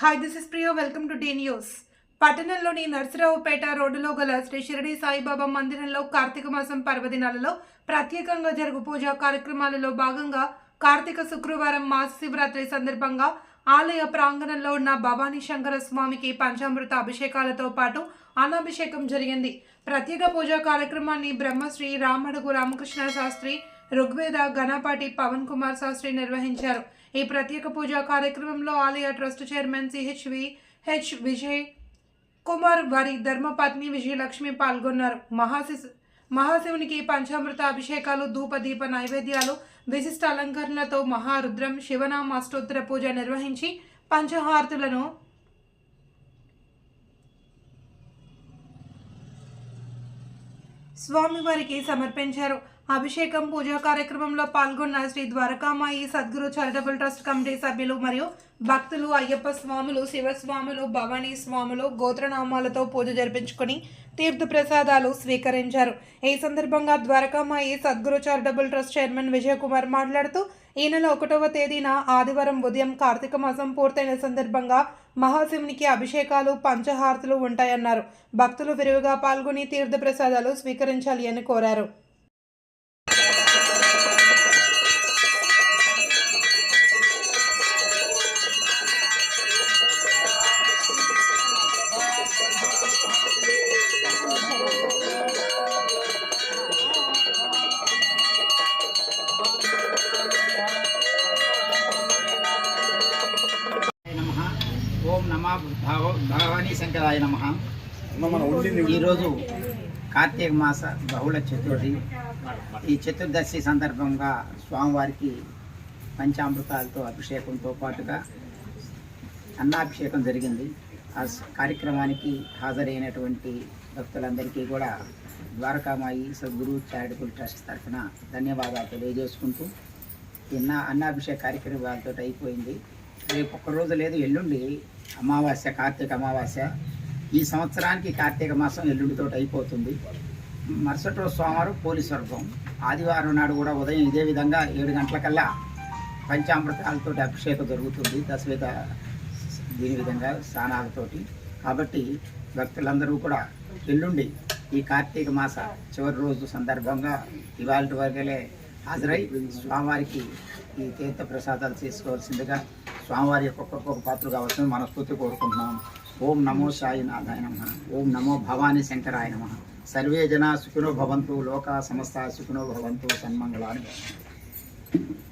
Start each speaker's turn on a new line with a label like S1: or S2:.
S1: Hi this is Priyo welcome to the news పట్టణంలోని నర్సరావుపేట రోడ్డులో గల శ్రీ షిరడి సాయిబాబా మందిరంలో కార్తీక మాసం పర్వదినాలలో ప్రత్యేకంగా జరుగు పూజా కార్యక్రమాలలో భాగంగా కార్తీక శుక్రవారం మాస శివరాత్రి సందర్భంగా ఆలయ ప్రాంగణంలో ఉన్న భవానీ శంకర స్వామికి పంచామృత అభిషేకాలతో పాటు అన్నాభిషేకం జరిగింది. ప్రత్యేక పూజా కార్యక్రమాన్ని బ్రహ్మశ్రీ రామడుగు రామకృష్ణ శాస్త్రి ఋగ్వేద గణపాటి పవన్ కుమార్ శాస్త్రి నిర్వహించారు. ఈ ప్రత్యేక పూజా కార్యక్రమంలో ఆలయ trust chairman C H V H Vijay Kumar వారి ధర్మపత్ని విజయలక్ష్మి పాల్గొన్నారు. మహాశి మహాశివునికి పంచామృత అభిషేకాలు ధూప దీప నైవేద్యాలు విశిష్ట అలంకరణలతో మహారుద్రం శివనామాష్టోత్తర పూజ నిర్వహించి పంచహారతులను స్వామివారికి సమర్పించారు. అభిషేకం పూజా కార్యక్రమంలో పాల్గొన్న Shri Dwarakamayi Sadguru charitable trust committee సభ్యులు మరియు భక్తులు అయ్యప్ప స్వాములు శివస్వాములు భవానీ స్వాములు గోత్రనామాలతో పూజ జరిపించుకుని తీర్థ ప్రసాదాలు స్వీకరించారు. ఈ సందర్భంగా Dwarakamayi Sadguru charitable trust chairman Vijayakumar మాట్లాడుతూ ఈ నెల ఒకటవ తేదీన ఆదివారం ఉదయం కార్తీక మాసం పూర్తయిన సందర్భంగా మహాశివునికి అభిషేకాలు పంచహారతులు ఉంటాయన్నారు. భక్తులు విరివిగా పాల్గొని తీర్థ ప్రసాదాలు స్వీకరించాలి అని కోరారు.
S2: నమ భగవ భగవానీ శంకరాయ నమ. ఈరోజు కార్తీక మాస బహుళ చతుర్థి. ఈ చతుర్దశి సందర్భంగా స్వామివారికి పంచామృతాలతో అభిషేకంతో పాటుగా అన్నాభిషేకం జరిగింది. ఆ కార్యక్రమానికి హాజరైనటువంటి భక్తులందరికీ కూడా ద్వారకామాయి సద్గురు చారిటబుల్ ట్రస్ట్ తరఫున ధన్యవాదాలు తెలియజేసుకుంటూ. నిన్న అన్నాభిషేక కార్యక్రమాలతో అయిపోయింది. రేపు ఒక్క రోజు లేదు ఎల్లుండి అమావాస్య కార్తీక అమావాస్య. ఈ సంవత్సరానికి కార్తీక మాసం ఎల్లుండితో అయిపోతుంది. మరుసటి రోజు సోమవారం పోలీస్ వర్గం ఆదివారం నాడు కూడా ఉదయం ఇదే విధంగా ఏడు గంటలకల్లా పంచామృతాలతో అభిషేకం జరుగుతుంది. దశవిధ దీని విధంగా స్నానాలతోటి. కాబట్టి భక్తులందరూ కూడా ఎల్లుండి ఈ కార్తీక మాస చివరి రోజు సందర్భంగా ఇవాళ వరకలే హాజరై స్వామివారికి ఈ తీర్థ ప్రసాదాలు చేసుకోవాల్సిందిగా స్వామివారి యొక్క ఒక్కొక్క పాత్ర కావాల్సింది మనస్ఫూర్తి కోరుకుంటున్నాం. ఓం నమో సాయినాథాయ నమ. ఓం నమో భవానీ శంకరాయ నమ. సర్వే జన సుఖినో భవంతు లోక సమస్త సుఖినో భవంతు సన్మంగళాన్ని